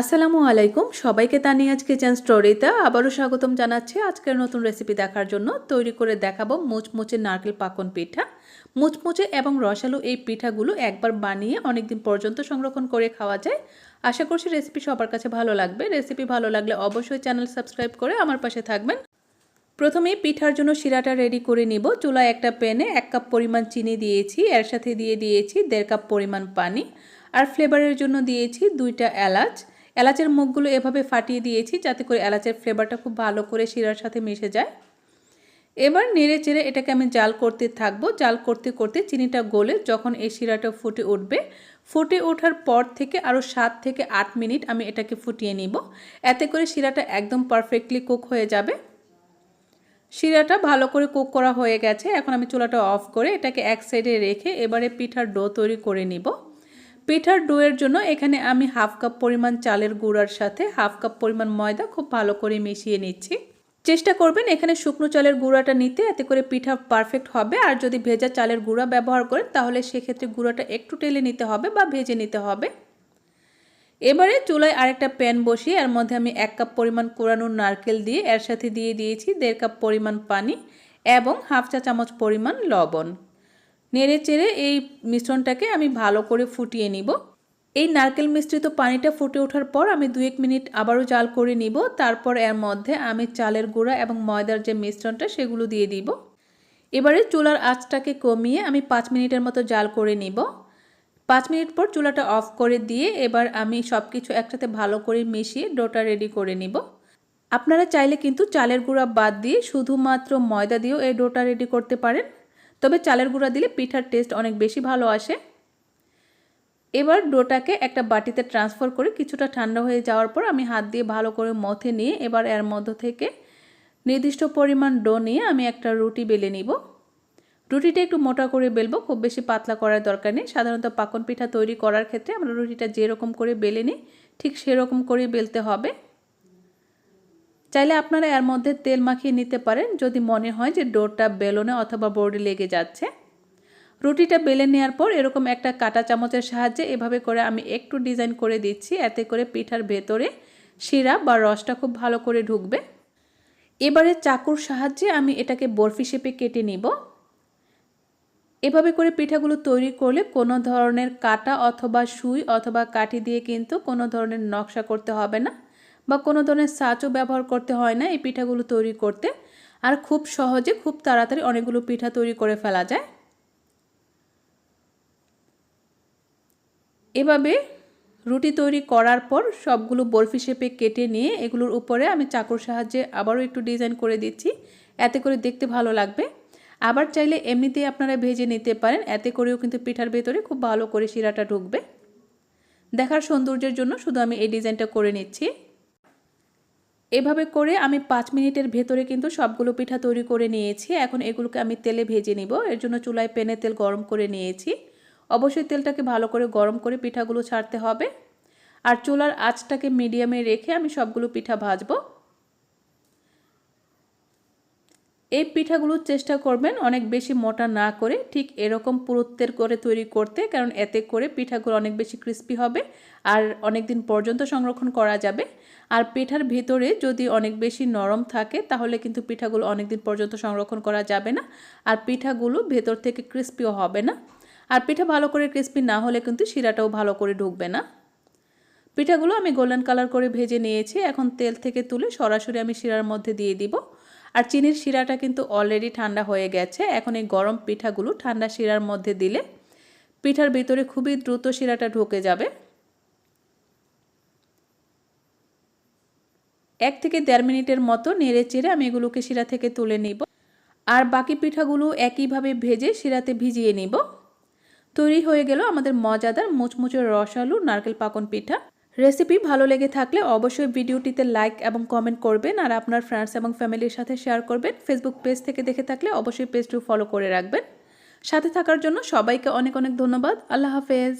আসসালামু আলাইকুম। সবাইকে তানিয়াজ কিচেন স্টোরিতে আবারও স্বাগতম জানাচ্ছি। আজকের নতুন রেসিপি দেখার জন্য তৈরি করে দেখাবো মুচমুচে নারকেল পাকন পিঠা। মুচমুচে এবং রসালো এই পিঠাগুলো একবার বানিয়ে অনেকদিন পর্যন্ত সংরক্ষণ করে খাওয়া যায়। আশা করছি রেসিপি সবার কাছে ভালো লাগবে। রেসিপি ভালো লাগলে অবশ্যই চ্যানেল সাবস্ক্রাইব করে আমার পাশে থাকবেন। প্রথমে পিঠার জন্য শিরাটা রেডি করে নিব। চুলায় একটা প্যানে এক কাপ পরিমাণ চিনি দিয়েছি। এর সাথে দিয়ে দিয়েছি দেড় কাপ পরিমাণ পানি। আর ফ্লেভারের জন্য দিয়েছি দুইটা এলাচ। এলাচের মুখগুলো এভাবে ফাটিয়ে দিয়েছি যাতে করে এলাচের ফ্লেভারটা খুব ভালো করে শিরার সাথে মিশে যায়। এবার নেড়ে চেড়ে এটাকে আমি জাল করতে থাকব। জাল করতে করতে চিনিটা গলে যখন এই শিরাটা ফুটে উঠবে, ফুটে ওঠার পর থেকে আরও সাত থেকে আট মিনিট আমি এটাকে ফুটিয়ে নিব। এতে করে শিরাটা একদম পারফেক্টলি কুক হয়ে যাবে। শিরাটা ভালো করে কুক করা হয়ে গেছে। এখন আমি চুলাটা অফ করে এটাকে এক সাইডে রেখে এবারে পিঠার ডো তৈরি করে নিব। পিঠার ডোয়ের জন্য এখানে আমি হাফ কাপ পরিমাণ চালের গুঁড়ার সাথে হাফ কাপ পরিমাণ ময়দা খুব ভালো করে মিশিয়ে নিচ্ছি। চেষ্টা করবেন এখানে শুকনো চালের গুঁড়াটা নিতে, এতে করে পিঠা পারফেক্ট হবে। আর যদি ভেজা চালের গুঁড়া ব্যবহার করেন, তাহলে সেক্ষেত্রে গুঁড়াটা একটু টেলে নিতে হবে বা ভেজে নিতে হবে। এবারে চুলায় আরেকটা প্যান বসিয়ে, এর মধ্যে আমি এক কাপ পরিমাণ কোরানো নারকেল দিয়ে, এর সাথে দিয়ে দিয়েছি দেড় কাপ পরিমাণ পানি এবং হাফ চা চামচ পরিমাণ লবণ। নেড়ে চেড়ে এই মিশ্রণটাকে আমি ভালো করে ফুটিয়ে নিব। এই নারকেল মিশ্রিত পানিটা ফুটে ওঠার পর আমি দু এক মিনিট আবারও জাল করে নিব। তারপর এর মধ্যে আমি চালের গুঁড়া এবং ময়দার যে মিশ্রণটা সেগুলো দিয়ে দিব। এবারে চুলার আঁচটাকে কমিয়ে আমি পাঁচ মিনিটের মতো জাল করে নিব। পাঁচ মিনিট পর চুলাটা অফ করে দিয়ে এবার আমি সব কিছু একসাথে ভালো করে মিশিয়ে ডোটা রেডি করে নিব। আপনারা চাইলে কিন্তু চালের গুঁড়া বাদ দিয়ে শুধুমাত্র ময়দা দিয়েও এই ডোটা রেডি করতে পারেন। তবে চালের গুঁড়া দিলে পিঠার টেস্ট অনেক বেশি ভালো আসে। এবার ডোটাকে একটা বাটিতে ট্রান্সফার করে কিছুটা ঠান্ডা হয়ে যাওয়ার পর আমি হাত দিয়ে ভালো করে মথে নিয়ে এবার এর মধ্য থেকে নির্দিষ্ট পরিমাণ ডো নিয়ে আমি একটা রুটি বেলে নিব। রুটিটা একটু মোটা করে বেলবো, খুব বেশি পাতলা করার দরকার নেই। সাধারণত পাকন পিঠা তৈরি করার ক্ষেত্রে আমরা রুটিটা যেরকম করে বেলে নিই, ঠিক সেরকম করে বেলতে হবে। চাইলে আপনারা এর মধ্যে তেল মাখিয়ে নিতে পারেন যদি মনে হয় যে ডোরটা বেলনে অথবা বোর্ডে লেগে যাচ্ছে। রুটিটা বেলে নেওয়ার পর এরকম একটা কাটা চামচের সাহায্যে এভাবে করে আমি একটু ডিজাইন করে দিচ্ছি। এতে করে পিঠার ভেতরে শিরা বা রসটা খুব ভালো করে ঢুকবে। এবারে চাকুর সাহায্যে আমি এটাকে বরফি শেপে কেটে নিব। এভাবে করে পিঠাগুলো তৈরি করলে কোনো ধরনের কাটা অথবা সুই অথবা কাঠি দিয়ে কিন্তু কোনো ধরনের নকশা করতে হবে না। বা কোনো ধরনের সাচও ব্যবহার করতে হয় না এই পিঠাগুলো তৈরি করতে। আর খুব সহজে খুব তাড়াতাড়ি অনেকগুলো পিঠা তৈরি করে ফেলা যায়। এভাবে রুটি তৈরি করার পর সবগুলো বরফি শেপে কেটে নিয়ে এগুলোর উপরে আমি চাকুর সাহায্যে আবারও একটু ডিজাইন করে দিচ্ছি। এতে করে দেখতে ভালো লাগবে। আবার চাইলে এমনিতেই আপনারা ভেজে নিতে পারেন। এতে করেও কিন্তু পিঠার ভেতরে খুব ভালো করে শিরাটা ঢুকবে। দেখার সৌন্দর্যের জন্য শুধু আমি এই ডিজাইনটা করে নিচ্ছি। এভাবে করে আমি পাঁচ মিনিটের ভেতরে কিন্তু সবগুলো পিঠা তৈরি করে নিয়েছি। এখন এগুলোকে আমি তেলে ভেজে নিব। এর জন্য চুলায় পেনে তেল গরম করে নিয়েছি। অবশ্যই তেলটাকে ভালো করে গরম করে পিঠাগুলো ছাড়তে হবে। আর চুলার আঁচটাকে মিডিয়ামে রেখে আমি সবগুলো পিঠা ভাজবো। এই পিঠাগুলোর চেষ্টা করবেন অনেক বেশি মোটা না করে ঠিক এরকম পুরুত্বের করে তৈরি করতে, কারণ এতে করে পিঠাগুলো অনেক বেশি ক্রিস্পি হবে আর অনেক দিন পর্যন্ত সংরক্ষণ করা যাবে। আর পিঠার ভিতরে যদি অনেক বেশি নরম থাকে, তাহলে কিন্তু পিঠাগুলো অনেক দিন পর্যন্ত সংরক্ষণ করা যাবে না আর পিঠাগুলো ভেতর থেকে ক্রিস্পিও হবে না। আর পিঠা ভালো করে ক্রিস্পি না হলে কিন্তু শিরাটাও ভালো করে ঢুকবে না। পিঠাগুলো আমি গোল্ডেন কালার করে ভেজে নিয়েছি। এখন তেল থেকে তুলে সরাসরি আমি শিরার মধ্যে দিয়ে দিব। আর চিনির শিরাটা কিন্তু অলরেডি ঠান্ডা হয়ে গেছে। এখন এই গরম পিঠাগুলো ঠান্ডা শিরার মধ্যে দিলে পিঠার ভিতরে খুবই দ্রুত শিরাটা ঢুকে যাবে। এক থেকে দেড় মিনিটের মতো নেড়ে চেড়ে আমি এগুলোকে শিরা থেকে তুলে নিব। আর বাকি পিঠাগুলো একইভাবে ভেজে শিরাতে ভিজিয়ে নিব। তৈরি হয়ে গেল আমাদের মজাদার মুচমুচের রসালু নারকেল পাকন পিঠা। রেসিপি ভালো লেগে থাকলে অবশ্যই ভিডিওটিতে লাইক এবং কমেন্ট করবেন, আর আপনার ফ্রেন্ডস এবং ফ্যামিলির সাথে শেয়ার করবেন। ফেসবুক পেজ থেকে দেখে থাকলে অবশ্যই পেজটিও ফলো করে রাখবেন। সাথে থাকার জন্য সবাইকে অনেক অনেক ধন্যবাদ। আল্লাহ হাফেজ।